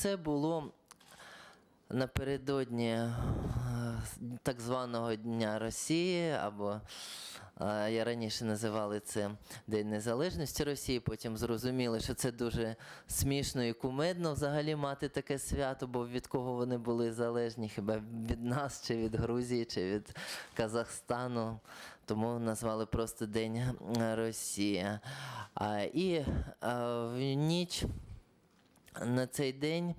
Це було напередодні е, так званого Дня Росії, або е, я раніше називали це День Незалежності Росії, потім зрозуміли, що це дуже смішно і кумедно взагалі мати таке свято, бо від кого вони були залежні, хіба від нас, чи від Грузії, чи від Казахстану. Тому назвали просто День Росії. І е, в ніч на цей день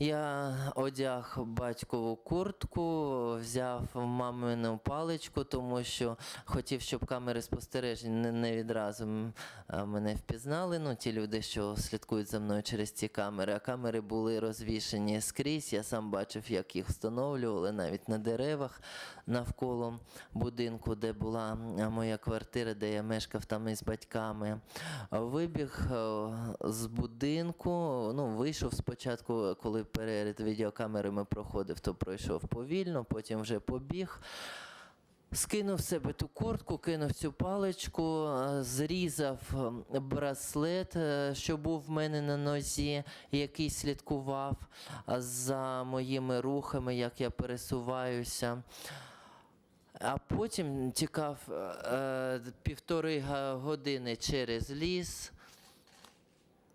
я одяг батькову куртку, взяв мамину паличку, тому що хотів, щоб камери спостережень не, відразу мене впізнали. Ну, ті люди, що слідкують за мною через ці камери. А камери були розвішені скрізь. Я сам бачив, як їх встановлювали навіть на деревах навколо будинку, де була моя квартира, де я мешкав там із батьками. Вибіг е, з будинку, ну, вийшов спочатку, коли перед відеокамерами проходив, то пройшов повільно, потім вже побіг. Скинув себе ту куртку, кинув цю паличку, е, зрізав браслет, е, що був в мене на нозі, який слідкував за моїми рухами, як я пересуваюся. А потім тікав е, е, півтори години через ліс.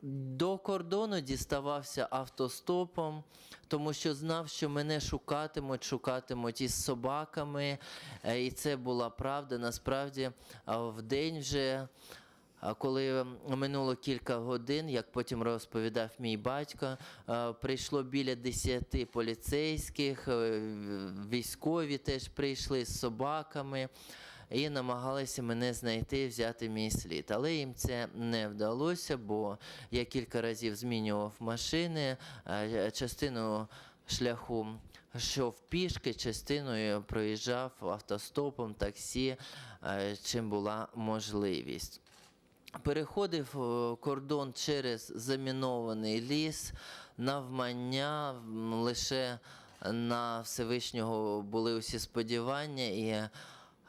До кордону діставався автостопом, тому що знав, що мене шукатимуть, шукатимуть із собаками. Е, І це була правда. Насправді, а в день вже, коли минуло кілька годин, як потім розповідав мій батько, е, прийшло біля 10 поліцейських, е, військові теж прийшли з собаками і намагалися мене знайти, взяти мій слід. Але їм це не вдалося, бо я кілька разів змінював машини, частину шляху йшов пішки, частиною проїжджав автостопом, таксі, е, чим була можливість. Переходив е, кордон через замінований ліс, навмання лише на Всевишнього були усі сподівання, і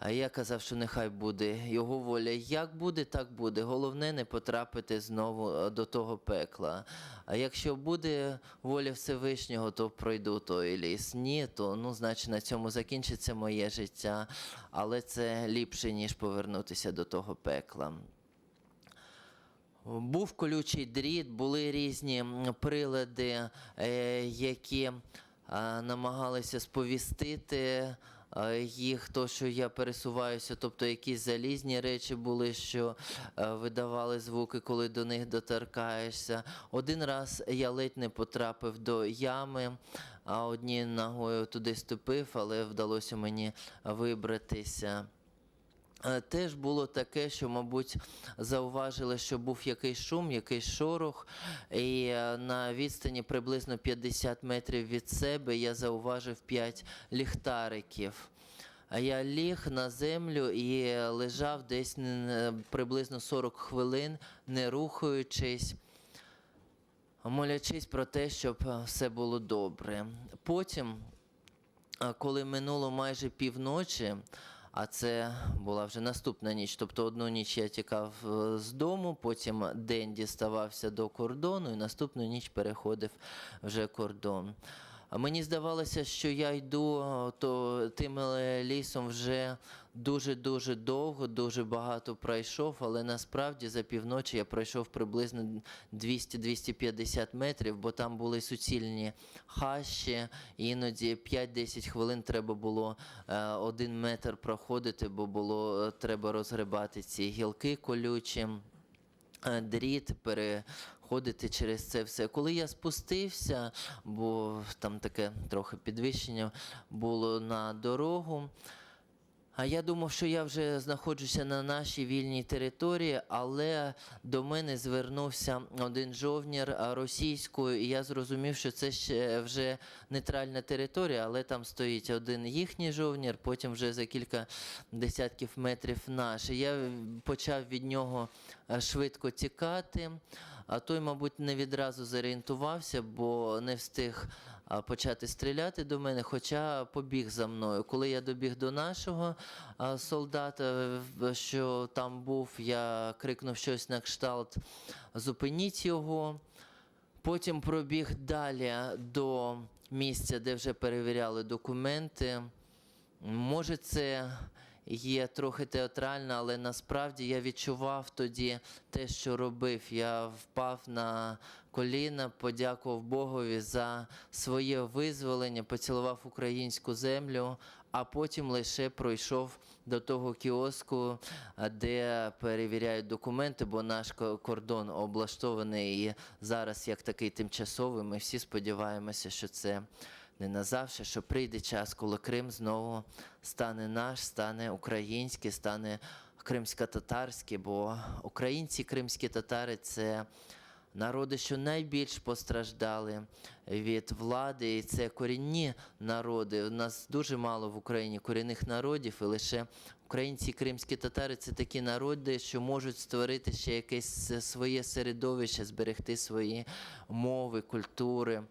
а я казав, що нехай буде його воля. Як буде, так буде. Головне не потрапити знову е, до того пекла. А якщо буде воля Всевишнього, то пройду той ліс. Ні, то ну, значить на цьому закінчиться моє життя. Але це ліпше, ніж повернутися до того пекла. Був колючий дріт, були різні прилади, е, які намагалися сповістити їх, то, що я пересуваюся, тобто якісь залізні речі були, що е, видавали звуки, коли до них доторкаєшся. Один раз я ледь не потрапив до ями, а однією ногою туди ступив, але вдалося мені вибратися. Е, Теж було таке, що, мабуть, зауважили, що був якийсь шум, якийсь шорох, і е, на відстані приблизно 50 метрів від себе я зауважив 5 ліхтариків. А я ліг на землю і лежав десь е, приблизно 40 хвилин, не рухаючись молячись про те, щоб е, все було добре. Потім, коли минуло майже півночі, а це була вже наступна ніч. Тобто одну ніч я тікав е, з дому, потім день діставався до кордону, і наступну ніч переходив вже кордон. Мені здавалося, що я йду е, то тим е, лісом вже дуже-дуже довго, дуже багато пройшов, але насправді за півночі я пройшов приблизно 200-250 метрів, бо там були суцільні хащі, іноді 5-10 хвилин треба було е, один метр проходити, бо було треба розгребати ці гілки колючі дріт, переходити через це все. Коли я спустився, бо там таке трохи підвищення було на дорогу. А я думав, що я вже знаходжуся на нашій вільній території, але до мене звернувся один жовнір російською, і я зрозумів, що це ще вже нейтральна територія, але там стоїть один їхній жовнір, потім вже за кілька десятків метрів наш. І Я почав від нього е, швидко тікати, а той, мабуть, не відразу зорієнтувався, бо не встиг почати стріляти до мене, хоча побіг за мною. Коли я добіг до нашого солдата, що там був, я крикнув щось на кшталт Зупиніть його. Потім пробіг далі до місця, де вже перевіряли документи. Може, це є трохи театрально, але насправді я відчував тоді те, що робив. Я впав на коліна, подякував Богові за своє визволення, поцілував українську землю, а потім лише пройшов до того кіоску, де перевіряють документи, бо наш кордон облаштований і зараз як такий тимчасовий. Ми всі сподіваємося, що це не назавжди, що прийде час, коли Крим знову стане наш, стане український, стане кримсько-татарський, бо українці, кримські татари це народи, що найбільш постраждали від влади, і це корінні народи. У нас дуже мало в Україні корінних народів, і лише українці кримські татари це такі народи, що можуть створити ще якесь своє середовище, зберегти свої мови, культури.